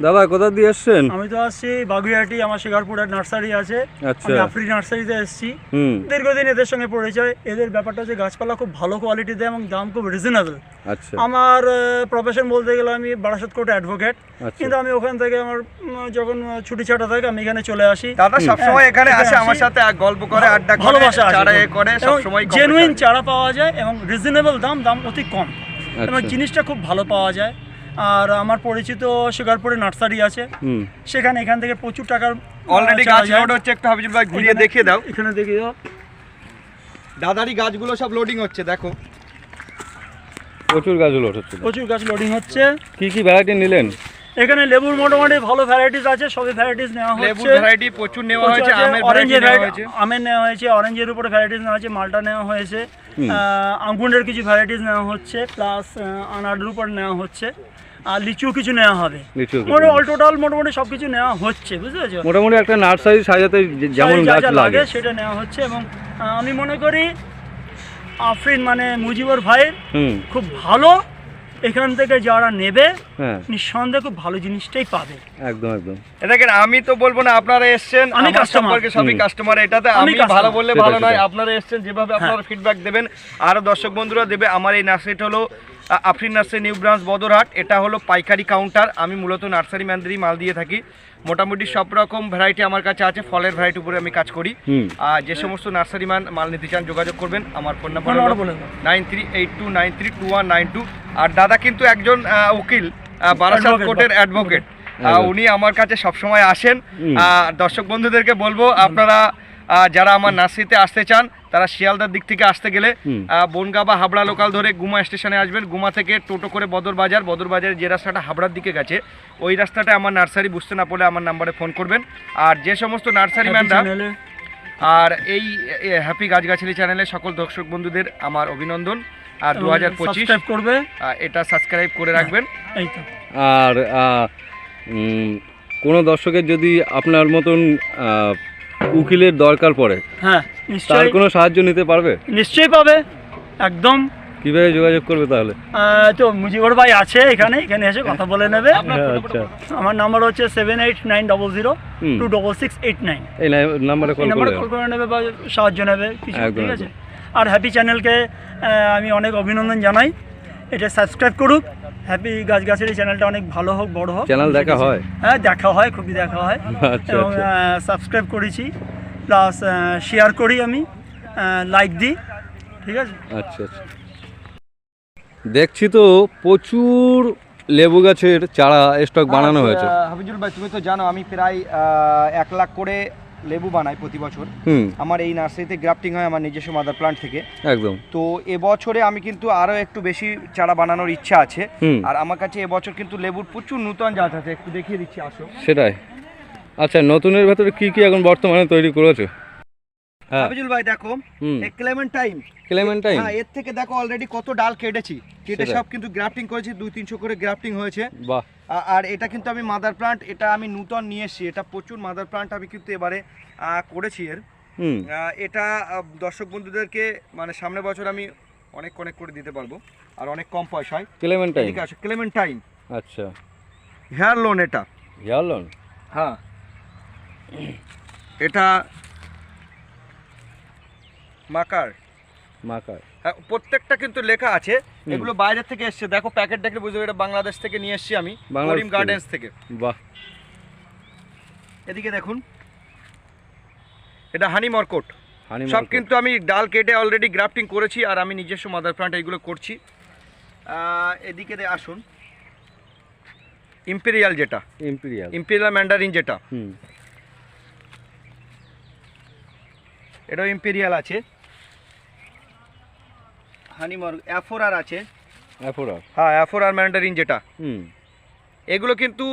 দাদা কোথা দিয়ে এসছেন? আমি তো আসছি বাগুইহাটি আমার শিকারপুরের নার্সারি আছে। আচ্ছা। আমি আফ্রি নার্সারিতে এসেছি। হুম। দীর্ঘদিন এদের সঙ্গে পরিচয়। এদের ব্যাপারটা হচ্ছে গাছপালা খুব ভালো কোয়ালিটি দেয় এবং দাম খুব রিজনেবল আচ্ছা। আমার প্রফেশন বলতে গেলে আমি বারাসাত কোর্টে অ্যাডভোকেট আচ্ছা। কিন্তু আমি ওখান থেকে আমার যখন ছুটি ছাটা থাকে আমি এখানে চলে আসি। দাদা সবসময় এখানে এখানে আসে আমার সাথে গল্প করে আড্ডা করে ভালোবাসা আছে চারা এ করে সবসময় জেনুইন চারা পাওয়া যায় এবং রিজনেবল দাম দাম অতি কম। এবং জিনিসটা খুব ভালো পাওয়া যায়। আর আমার পরিচিত শিকারপুরে নার্সারি আছে। সেখানে এখান থেকে প্রচুর টাকার অলরেডি গাছ লোড হচ্ছে একটু হাবিজুল ভাই ঘুরিয়ে দেখিয়ে দাও। এখানে দেখিয়ে দাও। দাদারই গাছগুলো সব লোডিং হচ্ছে দেখো। প্রচুর গাছগুলো হচ্ছে। প্রচুর গাছ লোডিং হচ্ছে। কি কি ভ্যারাইটি নিলেন? এখানে লেবুর মোটামুটি ভালো ভ্যারাইটিস আছে সবই ভ্যারাইটিস নেওয়া লেবু হচ্ছে ভ্যারাইটি প্রচুর নেওয়া হয়েছে আমের ভ্যারাইটি নেওয়া হয়েছে। আমের নেওয়া হয়েছে অরেঞ্জের উপরে ভ্যারাইটিস নেওয়া হয়েছে মালটা নেওয়া হয়েছে। আঙ্গুরের কিছু ভ্যারাইটিস নেওয়া হচ্ছে প্লাস আনারের উপর নেওয়া হচ্ছে আর লিচু কিছু নেওয়া হবে। মানে অল টোটাল মোটামুটি সব কিছু নেওয়া হচ্ছে বুঝতে পেরেছ? মোটামুটি একটা নার্সারি সাজাতে যেমন গাছ লাগে। সেটা নেওয়া হচ্ছে এবং আমি মনে করি আফরিন মানে মুজিবর ভাইয়ের খুব ভালো এখান থেকে যারা নেবে হ্যাঁ। নিঃসন্দেহে খুব ভালো জিনিসটাই পাবে। একদম একদম। এ দেখেন আমি তো বলব না আপনারা এসছেন আমি কাস্টমার কে সম্পর্কে সবই কাস্টমার এটাতে আমি ভালো বললে ভালো নয় আপনারা এসছেন যেভাবে আপনারা ফিডব্যাক দেবেন আরও দর্শক বন্ধুরা দেবে আমার এই নাসেট হলো Afrin nursery new branch Badarhat এটা হলো পাইকারি কাউন্টার। আমি মূলত নার্সারি ম্যানদেরই মাল দিয়ে থাকি। মোটামুটি সব রকম ভ্যারাইটি আমার কাছে আছে ফলের ভ্যারাইটি উপরে আমি কাজ করি। আর যে সমস্ত নার্সারি ম্যান মাল নিতে চান যোগাযোগ করবেন। আমার phone number. Nine three eight two nine three two one nine two. আর দাদা কিন্তু একজন আহ, উকিল বারাসাত কোর্টের অ্যাডভোকেট। উনি আমার কাছে সবসময় আসেন। দর্শক বন্ধুদেরকে বলব আপনারা যারা আমার নার্সারিতে আসতে চান তারা শিয়ালদার দিক থেকে আসতে গেলে। বনগা বা হাবড়া লোকাল ধরে গুমা স্টেশনে আসবেন। গুমা থেকে টোটো করে বদর বাজার বদর বাজারের যে রাস্তাটা হাবড়ার দিকে গেছে ওই রাস্তাটা আমার নার্সারি বুঝতে না পারলে আমার নাম্বারে ফোন করবেন। আর যে সমস্ত নার্সারি ম্যানরা আর এই হ্যাপি গাছগাছালি চ্যানেলে সকল দর্শক বন্ধুদের আমার অভিনন্দন। আর দু হাজার পঁচিশ সাবস্ক্রাইব করবে। এটা সাবস্ক্রাইব করে রাখবেন। আর আহ, কোনো দর্শকের যদি আপনার মতন উকিলের দরকার পড়ে। হ্যাঁ তার নিশ্চয়ই। কোনো সাহায্য নিতে পারবে? নিশ্চয়ই পাবে একদম। কীভাবে যোগাযোগ করবে তাহলে? আহ, তো মুজিবর ভাই আছে এখানে এখানে এসে কথা বলে নেবে। আচ্ছা। আমার নাম্বার হচ্ছে seven eight nine double zero hmm. Two double six eight nine এই নাম্বারে এই কল নাম্বারে করে কল করে নেবে বা সাহায্য নেবে কিছু একদম, ঠিক আছে। আর হ্যাপি চ্যানেলকে আমি অনেক অভিনন্দন জানাই। এটা সাবস্ক্রাইব করুক। হ্যাপি গাছ গাছগাছালি চ্যানেলটা অনেক ভালো হোক বড় হোক। চ্যানেল দেখা হয়? হ্যাঁ দেখা হয় খুবই দেখা হয়। আচ্ছা এবং আচ্ছা সাবস্ক্রাইব করেছি। প্লাস শেয়ার করি আমি। লাইক দিই ঠিক আছে? আচ্ছা আচ্ছা। দেখছি তো প্রচুর লেবু গাছের চারা স্টক বানানো হয়েছে। আহ, হাবিজুল ভাই তুমি তো জানো আমি প্রায় এক লাখ করে লেবু বানাই প্রতি বছর। আমার এই নার্সারিতে গ্রাফটিং হয় আমার নিজস্ব মাদার প্লান্ট থেকে। একদম। তো এবছরে আমি কিন্তু আরও একটু বেশি চারা বানানোর ইচ্ছা আছে। আর আমার কাছে এবছর কিন্তু লেবুর প্রচুর নূতন জাত আছে একটু দেখিয়ে দিচ্ছি আসো। সেটাই। আচ্ছা নতুনের ভেতরে কি কি এখন বর্তমানে তৈরি করেছ? হাবিজুল ভাই দেখো হুম। ক্লেমেন্টাইন ক্লেমেন্টাইন হ্যাঁ এর থেকে দেখো অলরেডি কত ডাল কেটেছি। কেটে সব কিন্তু গ্রাফটিং করেছি দুই তিনশো করে গ্রাফটিং হয়েছে। বাহ। আর এটা কিন্তু আমি মাদার প্লান্ট এটা আমি নূতন নিয়ে এসেছি। এটা প্রচুর মাদার প্লান্ট আমি কিন্তু এবারে করেছি এর। এটা দর্শক বন্ধুদেরকে মানে সামনের বছর আমি অনেক অনেক করে দিতে পারব। আর অনেক কম পয়সায়। ক্লেমেন্টাইন এদিকে আসো ক্লেমেন্টাইন আচ্ছা। হেয়ার লোন এটা। হেয়ার লোন হ্যাঁ। এটা মাকার? মাকার। হ্যাঁ, প্রত্যেকটা কিন্তু লেখা আছে। এগুলো বাইরে থেকে এসছে। দেখো প্যাকেট দেখলে বুঝবে এটা বাংলাদেশ থেকে নিয়ে এসেছি আমি করিম। গার্ডেন্স থেকে। বাহ। এদিকে দেখুন এটা হানি মর্কট সব কিন্তু আমি ডাল কেটে অলরেডি গ্রাফটিং করেছি আর আমি নিজস্ব মাদার প্লান্ট এইগুলো করছি। এদিকে আসুন। ইম্পেরিয়াল যেটা। ইম্পেরিয়াল ইম্পেরিয়াল ম্যান্ডারিন যেটা। এটাও ইম্পেরিয়াল আছে। হানি মর্গ অ্যাফোরার আছে। অ্যাফোরার হ্যাঁ অ্যাফোরার ম্যান্ডারিন যেটা। হুম। এগুলো কিন্তু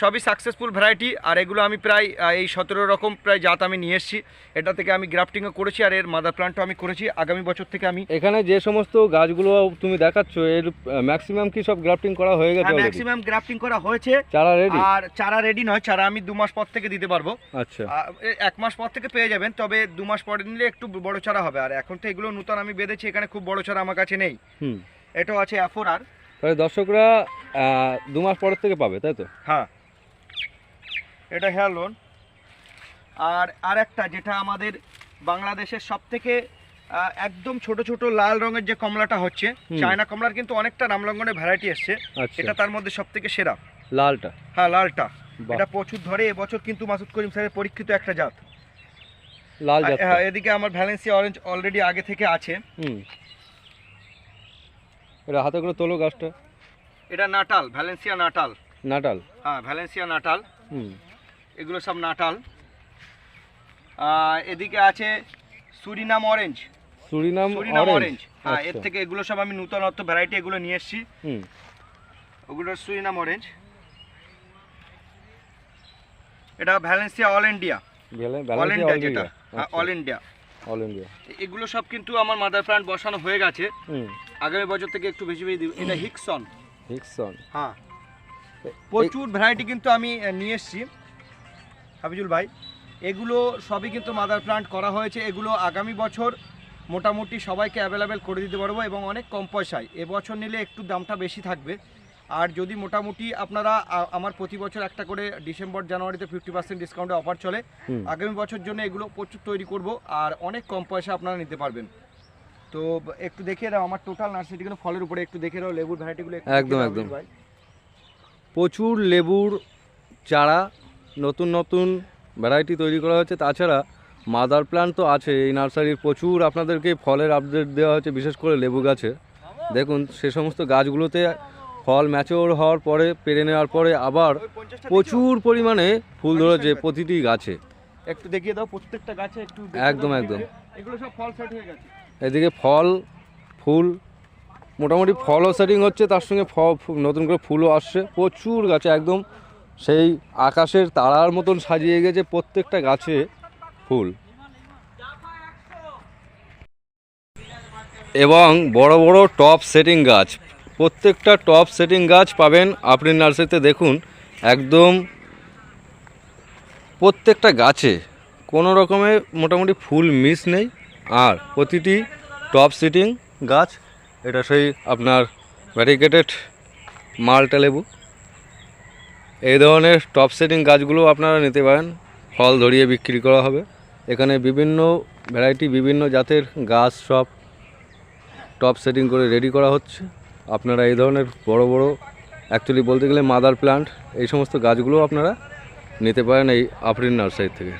সবই সাকসেসফুল ভ্যারাইটি আর এগুলো আমি প্রায় এই সতেরো রকম প্রায় জাত আমি নিয়ে এসেছি। এটা থেকে আমি গ্রাফটিংও করেছি আর এর মাদার প্লান্টও আমি করেছি। আগামী বছর থেকে আমি এখানে যে সমস্ত গাছগুলো তুমি দেখাচ্ছ এর ম্যাক্সিমাম কি সব গ্রাফটিং করা হয়ে গেছে ম্যাক্সিমাম গ্রাফটিং করা হয়েছে। চারা রেডি আর চারা রেডি নয় চারা আমি দু মাস পর থেকে দিতে পারব। আচ্ছা। এক মাস পর থেকে পেয়ে যাবেন তবে দু মাস পরে নিলে একটু বড় চারা হবে। আর এখন তো এগুলো নতুন আমি বেঁধেছি এখানে খুব বড় চারা আমার কাছে নেই। এটাও আছে অ্যাফোরার তাহলে দর্শকরা দু মাস পরের থেকে পাবে তাই তো? হ্যাঁ। এটা হেয়ার লোন আর আর একটা যেটা আমাদের বাংলাদেশের সব থেকে একদম ছোট ছোট লাল রঙের যে কমলাটা হচ্ছে চায়না কমলার কিন্তু অনেকটা রামলঙ্গনের ভ্যারাইটি এসছে। আচ্ছা। এটা তার মধ্যে সব থেকে সেরা। লালটা? হ্যাঁ লালটা। এটা প্রচুর ধরে এবছর কিন্তু মাসুদ করিম স্যারের পরীক্ষিত একটা জাত। লাল জাত হ্যাঁ, এদিকে আমার ভ্যালেন্সিয়া অরেঞ্জ অলরেডি আগে থেকে আছে। হুম। এটা হাতে করে তোলো গাছটা। এটা নাটাল ভ্যালেন্সিয়া নাটাল। নাটাল? হ্যাঁ ভ্যালেন্সিয়া নাটাল। হুম। এগুলো সব নাটাল। এদিকে আছে Surinam orange Surinam Surinam orange হ্যাঁ এর আচ্ছা। থেকে এগুলো সব আমি নূতনত্ব ভ্যারাইটি এগুলো নিয়ে এসেছি। হুম। ওগুলো সুরিনাম অরেঞ্জ এটা Valencia all India all India যেটা। অল ইন্ডিয়া অল ইন্ডিয়া এগুলো সব কিন্তু আমার মাদার প্ল্যান্ট বসানো হয়ে গেছে। আগামী বছর থেকে একটু বেশি বেশি দিব। এটা হিকসন হ্যাঁ। প্রচুর ভ্যারাইটি কিন্তু আমি নিয়ে এসেছি। হাফিজুল ভাই এগুলো সবই কিন্তু মাদার প্লান্ট করা হয়েছে। এগুলো আগামী বছর মোটামুটি সবাইকে অ্যাভেলেবেল করে দিতে পারব এবং অনেক কম পয়সায়। এবছর নিলে একটু দামটা বেশি থাকবে। আর যদি মোটামুটি আপনারা আমার প্রতি বছর একটা করে ডিসেম্বর জানুয়ারিতে ফিফটি পার্সেন্ট ডিসকাউন্টে অফার চলে আগামী বছর জন্য এগুলো প্রচুর তৈরি করব। আর অনেক কম পয়সা আপনারা নিতে পারবেন। তো একটু দেখিয়ে দাও আমার টোটাল নার্সারিগুলো ফলের উপরে একটু দেখে দাও লেবুর ভ্যারাইটিগুলো একদম, একদম। প্রচুর লেবুর চারা নতুন নতুন ভ্যারাইটি তৈরি করা হচ্ছে তাছাড়া মাদার প্ল্যান্ট তো আছে এই নার্সারির প্রচুর আপনাদেরকে ফলের আপডেট দেওয়া হচ্ছে বিশেষ করে লেবু গাছে দেখুন সে সমস্ত গাছগুলোতে ফল ম্যাচিওর হওয়ার পরে পেরে নেওয়ার পরে আবার ওই 50টা দিছো? প্রচুর পরিমাণে ফুল ধরেছে প্রতিটি গাছে একটু দেখিয়ে দাও প্রত্যেকটা গাছে একটু একদম, একদম। এগুলো সব ফল সেট হয়ে গেছে এদিকে ফল, ফুল, মোটামুটি ফলও সেটিং হচ্ছে, তার সঙ্গে ফ- নতুন করে ফুলও আসছে। প্রচুর গাছে একদম সেই আকাশের তারার মতন সাজিয়ে গেছে প্রত্যেকটা গাছে ফুল। এবং বড় বড় টপ সেটিং গাছ, প্রত্যেকটা টপ সেটিং গাছ পাবেন, আপনি নার্সারিতে দেখুন, একদম প্রত্যেকটা গাছে কোনো রকমের মোটামুটি ফুল মিস নেই। আর প্রতিটি টপ সিটিং গাছ, এটা সেই আপনার ভ্যারিগেটেড মালটা লেবু। এই ধরনের টপ সেটিং গাছগুলো আপনারা নিতে পারেন, ফল ধরিয়ে বিক্রি করা হবে। এখানে বিভিন্ন ভ্যারাইটি, বিভিন্ন জাতের গাছ সব টপ সেটিং করে রেডি করা হচ্ছে। আপনারা এই ধরনের বড় বড়, অ্যাকচুয়ালি বলতে গেলে মাদার প্লান্ট, এই সমস্ত গাছগুলো আপনারা নিতে পারেন এই আফরিন নার্সারি থেকে।